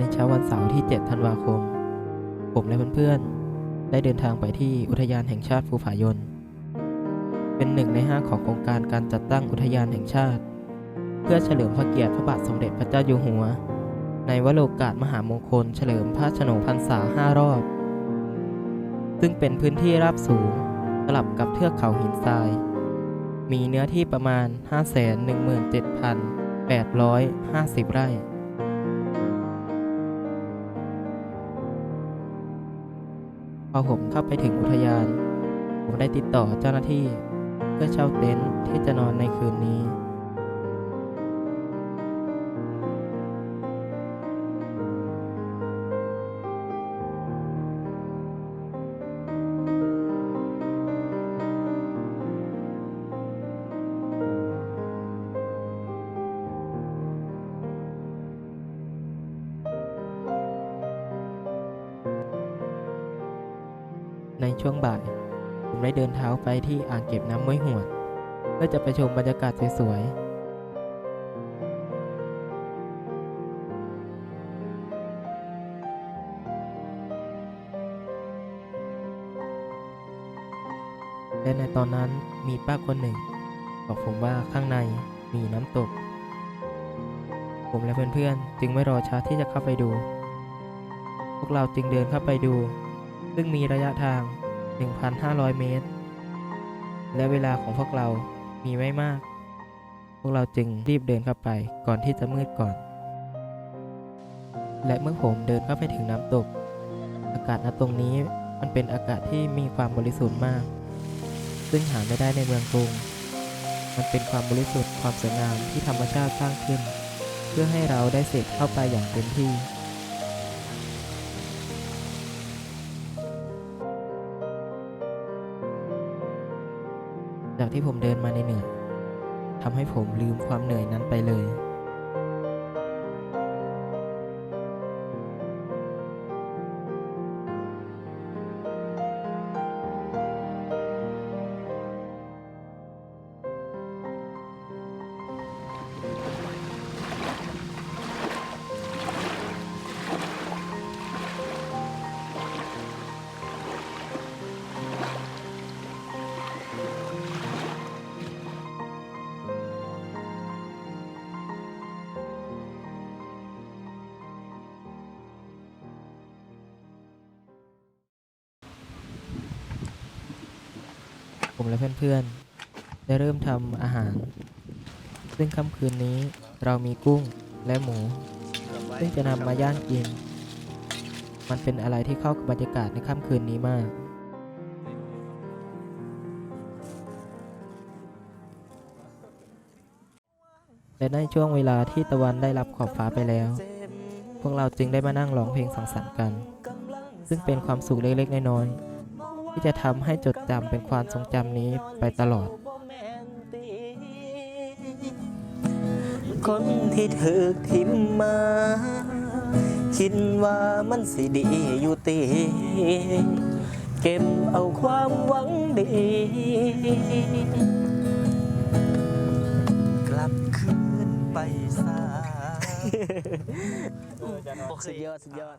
ในเช้าวันเสาร์ที่ 7 ธันวาคม ผมและเพื่อนๆ ได้เดินทางไปที่อุทยานแห่งชาติภูผายน เป็นหนึ่งในห้าของโครงการการจัดตั้งอุทยานแห่งชาติ เพื่อเฉลิมพระเกียรติพระบาทสมเด็จพระเจ้าอยู่หัว ในวโรกาสมหามงคล เฉลิมพระชนมพรรษาห้ารอบ ซึ่งเป็นพื้นที่ราบสูงสลับกับเทือกเขาหินทราย มีเนื้อที่ประมาณ 517,850 ไร่ พอผมเข้าไปถึงอุทยาน ผมได้ติดต่อเจ้าหน้าที่ เพื่อเช่าเต็นท์ที่จะนอนในคืนนี้ ช่วงบ่าย ผมได้เดินเท้าไปที่อ่างเก็บน้ำม้วยหวด เพื่อจะไปชมบรรยากาศสวยๆ และในตอนนั้นมีป้าคนหนึ่ง บอกผมว่าข้างในมีน้ำตก ผมและเพื่อนๆ จึงไม่รอช้าที่จะเข้าไปดู พวกเราจึงเดินเข้าไปดู ซึ่งมีระยะทาง 1,500 เมตร และเวลาของพวกเรามีไม่มาก พวกเราจึงรีบเดินเข้าไปก่อนที่จะมืดก่อน และเมื่อผมเดินเข้าไปถึงน้ำตก อากาศณตรงนี้มันเป็นอากาศที่มีความบริสุทธิ์มาก ซึ่งหาไม่ได้ในเมืองกรุง มันเป็นความบริสุทธิ์ความสวยงามที่ธรรมชาติสร้างขึ้น เพื่อให้เราได้เสพเข้าไปอย่างเต็มที่ จากที่ผมเดินมาในเหนื่อยทำให้ผมลืมความเหนื่อยนั้นไปเลย ผมและเพื่อนๆ ได้เริ่มทำอาหาร ซึ่งค่ำคืนนี้เรามีกุ้งและหมู ซึ่งจะนำมาย่างกิน มันเป็นอะไรที่เข้ากับบรรยากาศในค่ำคืนนี้มาก และในช่วงเวลาที่ตะวันได้รับขอบฟ้าไปแล้ว พวกเราจึงได้มานั่งร้องเพลงสังสรรค์กัน ซึ่งเป็นความสุขเล็กๆน้อยๆ ที่จะทำให้จดจำเป็นความทรงจำนี้ไปตลอด คนที่ถูกทิมมา คิดว่ามันสิดีอยู่ตีเก็บเอาความหวังดี กลับคืนไปซาสุดยอด สุดยอด